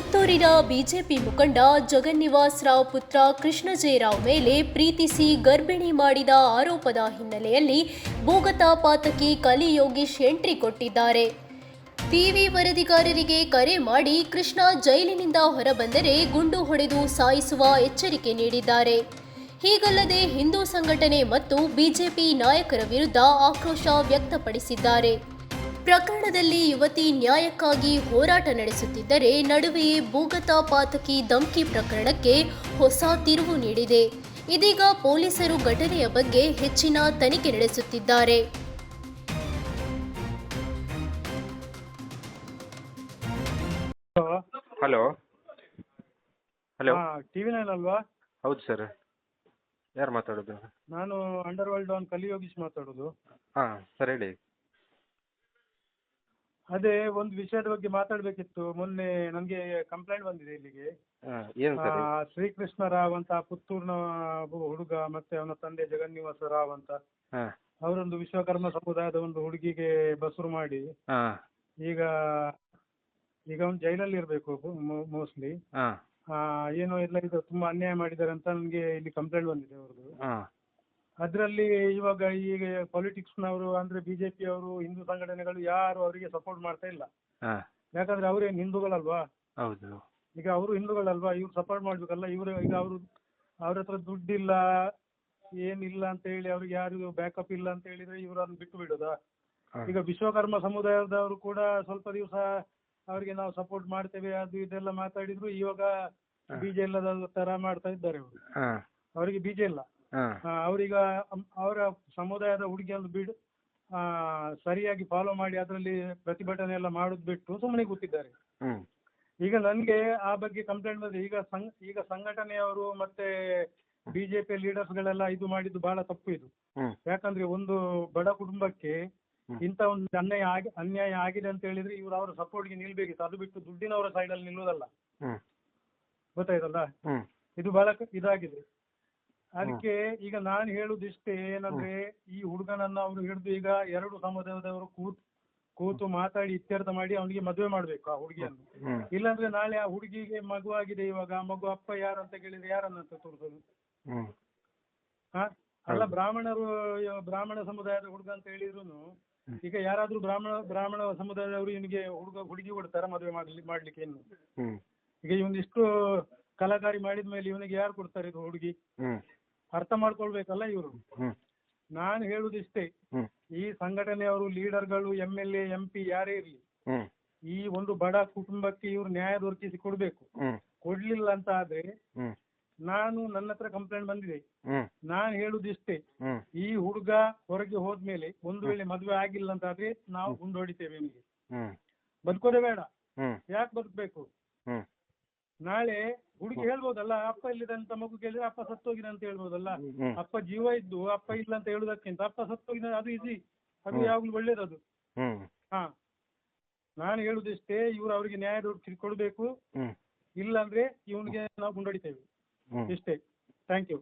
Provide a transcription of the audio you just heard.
ಪುತ್ತೂರಿನ ಬಿಜೆಪಿ ಮುಖಂಡ ಜಗನ್ನಿವಾಸ್ ರಾವ್ ಪುತ್ರ ಕೃಷ್ಣಜಯರಾವ್ ಮೇಲೆ ಪ್ರೀತಿಸಿ ಗರ್ಭಿಣಿ ಮಾಡಿದ ಆರೋಪದ ಹಿನ್ನೆಲೆಯಲ್ಲಿ ಭೂಗತ ಪಾತಕಿ ಕಲಿಯೋಗೀಶ್ ಎಂಟ್ರಿ ಕೊಟ್ಟಿದ್ದಾರೆ. ಟಿವಿ ವರದಿಗಾರರಿಗೆ ಕರೆ ಮಾಡಿ ಕೃಷ್ಣ ಜೈಲಿನಿಂದ ಹೊರಬಂದರೆ ಗುಂಡು ಹೊಡೆದು ಸಾಯಿಸುವ ಎಚ್ಚರಿಕೆ ನೀಡಿದ್ದಾರೆ. ಹೀಗಲ್ಲದೆ ಹಿಂದೂ ಸಂಘಟನೆ ಮತ್ತು ಬಿಜೆಪಿ ನಾಯಕರ ವಿರುದ್ಧ ಆಕ್ರೋಶ ವ್ಯಕ್ತಪಡಿಸಿದ್ದಾರೆ. ಪ್ರಕರಣದಲ್ಲಿ ಯುವತಿ ನ್ಯಾಯಕ್ಕಾಗಿ ಹೋರಾಟ ನಡೆಸುತ್ತಿದ್ದರೆ ನಡುವೆಯೇ ಭೂಗತ ಪಾತಕಿ ಧಮ್ಕಿ ಪ್ರಕರಣಕ್ಕೆ ಹೊಸ ತಿರುವು ನೀಡಿದೆ. ಇದೀಗ ಪೊಲೀಸರು ಘಟನೆಯ ಬಗ್ಗೆ ಹೆಚ್ಚಿನ ತನಿಖೆ ನಡೆಸುತ್ತಿದ್ದಾರೆ. ಹಲೋ. ಹಲೋ. ಟಿವಿ ನೈನ್ ಅಲ್ವಾ? ಹೌದು ಸರ್. ಯಾರು ಮಾತಾಡೋದು? ನಾನು ಅಂಡರ್ ವರ್ಲ್ಡ್ ಡಾನ್ ಕಲಿಯೋಗೀಶ್ ಮಾತಾಡೋದು. ಹಾಂ ಸರ್ ಹೇಳಿ. ಅದೇ ಒಂದು ವಿಷಯದ ಬಗ್ಗೆ ಮಾತಾಡಬೇಕಿತ್ತು. ಮೊನ್ನೆ ನನಗೆ ಕಂಪ್ಲೇಂಟ್ ಬಂದಿದೆ ಇಲ್ಲಿಗೆ. ಹಾಂ ಏನು ಸರ್ ಆ, ಶ್ರೀಕೃಷ್ಣ ರಾವ್ ಅಂತ ಪುತ್ತೂರ್ನ ಹುಡುಗ ಮತ್ತೆ ಅವನ ತಂದೆ ಜಗನ್ನಿವಾಸ ರಾವ್ ಅಂತ. ಹಾಂ. ಅವರೊಂದು ವಿಶ್ವಕರ್ಮ ಸಮುದಾಯದ ಒಂದು ಹುಡುಗಿಗೆ ಬಸುರು ಮಾಡಿ. ಹಾಂ. ಈಗ ಈಗ ಅವ್ನು ಜೈಲಲ್ಲಿ ಇರ್ಬೇಕು ಮೋಸ್ಟ್ಲಿ ಹಾಂ. ಏನೋ ಎಲ್ಲ ಇದು ತುಂಬಾ ಅನ್ಯಾಯ ಮಾಡಿದ್ದಾರೆ ಅಂತ ನನಗೆ ಇಲ್ಲಿ ಕಂಪ್ಲೇಂಟ್ ಬಂದಿದೆ ಅವ್ರದ್ದು. ಹಾಂ. ಅದರಲ್ಲಿ ಇವಾಗ ಈಗ ಪೊಲಿಟಿಕ್ಸ್ನವರು ಅಂದ್ರೆ ಬಿಜೆಪಿ ಅವರು ಹಿಂದೂ ಸಂಘಟನೆಗಳು ಯಾರು ಅವರಿಗೆ ಸಪೋರ್ಟ್ ಮಾಡ್ತಾ ಇಲ್ಲ. ಹಾಂ. ಯಾಕಂದ್ರೆ ಅವರೇನು ಹಿಂದೂಗಳಲ್ವಾ? ಹೌದು. ಈಗ ಅವರು ಹಿಂದೂಗಳಲ್ವಾ? ಇವ್ರು ಸಪೋರ್ಟ್ ಮಾಡ್ಬೇಕಲ್ಲ ಇವರು ಈಗ ಅವರು ಅವ್ರ ಹತ್ರ ದುಡ್ಡಿಲ್ಲ ಏನಿಲ್ಲ ಅಂತ ಹೇಳಿ ಅವ್ರಿಗೆ ಯಾರು ಬ್ಯಾಕಪ್ ಇಲ್ಲ ಅಂತ ಹೇಳಿದ್ರೆ ಇವರು ಅದನ್ನ ಬಿಟ್ಟು ಬಿಡೋದಾ? ಈಗ ವಿಶ್ವಕರ್ಮ ಸಮುದಾಯದವರು ಕೂಡ ಸ್ವಲ್ಪ ದಿವಸ ಅವರಿಗೆ ನಾವು ಸಪೋರ್ಟ್ ಮಾಡ್ತೇವೆ ಅದು ಇದೆಲ್ಲ ಮಾತಾಡಿದ್ರು ಇವಾಗ ಬೀಜ ಇಲ್ಲದ ತರ ಮಾಡ್ತಾ ಇದ್ದಾರೆ ಅವರು. ಅವರಿಗೆ ಬೀಜ ಇಲ್ಲ. ಅವ್ರೀಗ ಅವರ ಸಮುದಾಯದ ಹುಡುಗಿಯನ್ನು ಬಿಡು ಆ, ಸರಿಯಾಗಿ ಫಾಲೋ ಮಾಡಿ ಅದರಲ್ಲಿ ಪ್ರತಿಭಟನೆ ಎಲ್ಲ ಮಾಡೋದು ಬಿಟ್ಟು ಸುಮ್ಮನೆ ಕೂತಿದ್ದಾರೆ. ಈಗ ನನಗೆ ಆ ಬಗ್ಗೆ ಕಂಪ್ಲೇಂಟ್ ಬಂದಿದೆ ಈಗ ಸಂಘ ಈಗ ಸಂಘಟನೆಯವರು ಮತ್ತೆ ಬಿಜೆಪಿ ಲೀಡರ್ಸ್ ಗಳೆಲ್ಲ ಇದು ಮಾಡಿದ್ದು ಬಹಳ ತಪ್ಪು ಇದು. ಯಾಕಂದ್ರೆ ಒಂದು ಬಡ ಕುಟುಂಬಕ್ಕೆ ಇಂತ ಒಂದು ಅನ್ಯಾಯ ಆಗಿ ಅನ್ಯಾಯ ಆಗಿದೆ ಅಂತ ಹೇಳಿದ್ರೆ ಇವರು ಅವರ ಸಪೋರ್ಟ್ಗೆ ನಿಲ್ಬೇಕಿತ್ತು. ಅದು ಬಿಟ್ಟು ದುಡ್ಡಿನವರ ಸೈಡಲ್ಲಿ ಅಲ್ಲಿ ನಿಲ್ಲೋದಲ್ಲ. ಗೊತ್ತಾಯ್ತಲ್ಲ? ಇದು ಬಹಳ ಇದಾಗಿದೆ. ಅದಕ್ಕೆ ಈಗ ನಾನು ಹೇಳುದಿಷ್ಟೇ ಏನಂದ್ರೆ ಈ ಹುಡುಗನನ್ನ ಅವರು ಹಿಡಿದು ಈಗ ಎರಡು ಸಮುದಾಯದವರು ಕೂತ್ ಕೂತು ಮಾತಾಡಿ ಇತ್ಯರ್ಥ ಮಾಡಿ ಅವನಿಗೆ ಮದುವೆ ಮಾಡ್ಬೇಕು ಆ ಹುಡುಗಿಯನ್ನು. ಇಲ್ಲಾಂದ್ರೆ ನಾಳೆ ಆ ಹುಡುಗಿಗೆ ಮಗು ಆಗಿದೆ ಇವಾಗ ಆ ಮಗು ಅಪ್ಪ ಯಾರು ಅಂತ ಕೇಳಿದ್ರೆ ಯಾರನ್ನಂತ ತೋರಿಸೋದು? ಹಾ? ಅಲ್ಲ ಬ್ರಾಹ್ಮಣರು ಬ್ರಾಹ್ಮಣ ಸಮುದಾಯದ ಹುಡುಗ ಅಂತ ಹೇಳಿದ್ರು ಈಗ ಯಾರಾದ್ರೂ ಬ್ರಾಹ್ಮಣ ಬ್ರಾಹ್ಮಣ ಸಮುದಾಯದವರು ಇವನಿಗೆ ಹುಡುಗ ಹುಡುಗಿ ಕೊಡ್ತಾರ ಮದುವೆ ಮಾಡ್ಲಿ ಮಾಡ್ಲಿಕ್ಕೆ ಇನ್ನು? ಈಗ ಇವನ್ ಇಷ್ಟು ಕಲಾಕಾರಿ ಮಾಡಿದ ಮೇಲೆ ಇವನಿಗೆ ಯಾರು ಕೊಡ್ತಾರೆ ಇದು ಹುಡುಗಿ? ಅರ್ಥ ಮಾಡ್ಕೊಳ್ಬೇಕಲ್ಲ ಇವರು? ನಾನು ಹೇಳುದಿಷ್ಟೇ ಈ ಸಂಘಟನೆಯವರು ಲೀಡರ್ಗಳು M L A M P ಯಾರೇ ಇರಲಿ ಈ ಒಂದು ಬಡ ಕುಟುಂಬಕ್ಕೆ ಇವರು ನ್ಯಾಯ ದೊರಕಿಸಿ ಕೊಡ್ಬೇಕು. ಕೊಡ್ಲಿಲ್ಲ ಅಂತ ಆದ್ರೆ ನಾನು ನನ್ನ ಹತ್ರ ಕಂಪ್ಲೇಂಟ್ ಬಂದಿದೆ. ನಾನು ಹೇಳುದಿಷ್ಟೇ ಈ ಹುಡುಗ ಹೊರಗೆ ಹೋದ್ಮೇಲೆ ಒಂದು ವೇಳೆ ಮದುವೆ ಆಗಿಲ್ಲ ಅಂತ ಆದ್ರೆ ನಾವು ಗುಂಡೋಡಿತೇವೆ ನಿಮಗೆ. ಬದುಕೋದೇ ಬೇಡ. ಯಾಕೆ ಬದುಕಬೇಕು? ನಾಳೆ ಹುಡುಗಿ ಹೇಳ್ಬೋದಲ್ಲ ಅಪ್ಪ ಇಲ್ಲಿದಂತ ಮಗು ಕೇಳಿದ್ರೆ ಅಪ್ಪ ಸತ್ತೋಗಿದ ಅಂತ ಹೇಳ್ಬೋದಲ್ಲ. ಅಪ್ಪ ಜೀವ ಇದ್ದು ಅಪ್ಪ ಇಲ್ಲ ಅಂತ ಹೇಳುದಕ್ಕಿಂತ ಅಪ್ಪ ಸತ್ತೋಗಿದೆ ಅದು ಈಸಿ ಅದು ಹ್ಮ್. ಯಾವಾಗ್ಲೂ ಒಳ್ಳೇದದು ಅದು. ಹಾ. ನಾನು ಹೇಳುದಿಷ್ಟೇ ಇವ್ರು ಅವರಿಗೆ ನ್ಯಾಯ ದೊರಕಿಸಿ ಕೊಡ್ಬೇಕು. ಇಲ್ಲಾಂದ್ರೆ ಇವನಿಗೆ ನಾವು ಗುಂಡಡಿತೇವೆ. ಇಷ್ಟೇ. Thank you